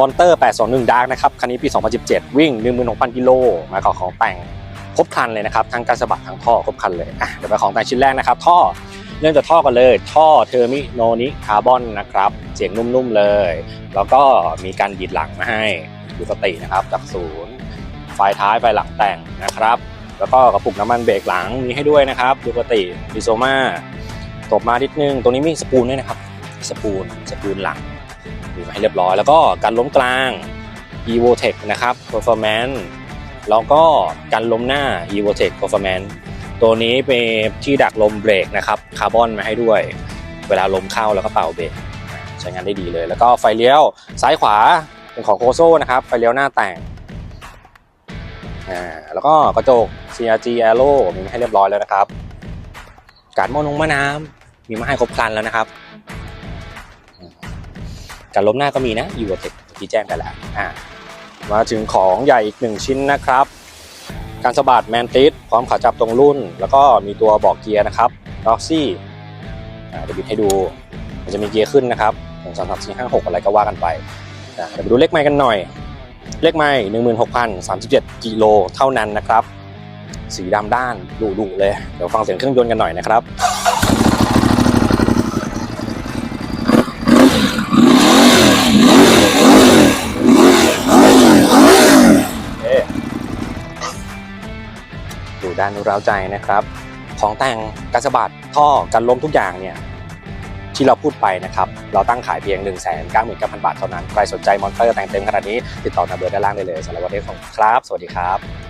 มอนเตอร์821 Dark นะครับ คันนี้ปี 2017 วิ่ง 16,000 กิโล มากับของแต่งครบครันเลยนะครับ ทั้งการสะบัดทั้งท่อครบครันเลยอะเดี๋ยวไปของแต่งชิ้นแรกนะครับ ท่อเริ่มจากท่อกันเลย ท่อเทอร์มิโนนิคาร์บอนนะครับ เสียงนุ่มๆเลย แล้วก็มีการดีดหลังมาให้ดูสตินะครับ จากศูนย์ไฟท้ายไฟหลังแต่งนะครับ แล้วก็กระปุกน้ำมันเบรกหลังมีให้ด้วยนะครับดูปกติดิโซมาตบมานิดนึง ตรงนี้มีสปูลด้วยนะครับ สปูลสปูลหลัง มีให้เรียบร้อย แล้วก็การล้มกลาง Evotech นะครับ Performance แล้วก็การล้มหน้า Evotech Performance ตัวนี้เป็นที่ดักลมเบรกนะครับคาร์บอนมาให้ด้วย เวลาลมเข้าแล้วก็เป่าเบรกใช้งานได้ดีเลย แล้วก็ไฟเลี้ยวซ้ายขวาเป็นของโคโซนะครับ ไฟเลี้ยวหน้าแต่งอ่าแล้วก็กระจก CRG Aero มีมาให้เรียบร้อยแล้วนะครับ การมอนงมะน้ำมีมาให้ครบครันแล้วนะครับ การล้มหน้าก็มีนะยูโรเทคที่แจ้งไปแล้วอ่ามาถึงของใหญ่อีกหนึ่งชิ้นนะครับ การสะบัดแมนติสพร้อมขาจับตรงรุ่น แล้วก็มีตัวบอกเกียร์นะครับล็อกซี่เดี๋ยวบิดให้ดูมันจะมีเกียร์ขึ้นนะครับหนึ่งสองสามสี่ห้าหกอะไรก็ว่ากันไปอ่าเดี๋ยวไปดูเลขไม้กันหน่อย เลขไม้หนึ่งหมื่นหกพันสามสิบเจ็ดกิโลเท่านั้นนะครับ สีดำด้านดุๆเลย เดี๋ยวฟังเสียงเครื่องยนต์กันหน่อยนะครับ ด้านร้าวใจนะครับ ของแต่งกระสบัดท่อกันล้มทุกอย่างเนี่ยที่เราพูดไปนะครับเราตั้งขายเพียง 1 9 9 0 0 0 บาทเท่านั้น ใครสนใจมอนเตอร์แต่งเต็มขนาดนี้ ติดต่อทางเบอร์ด้านล่างได้เลยสำหรับวันนี้ขอบคุณครับ สวัสดีครับ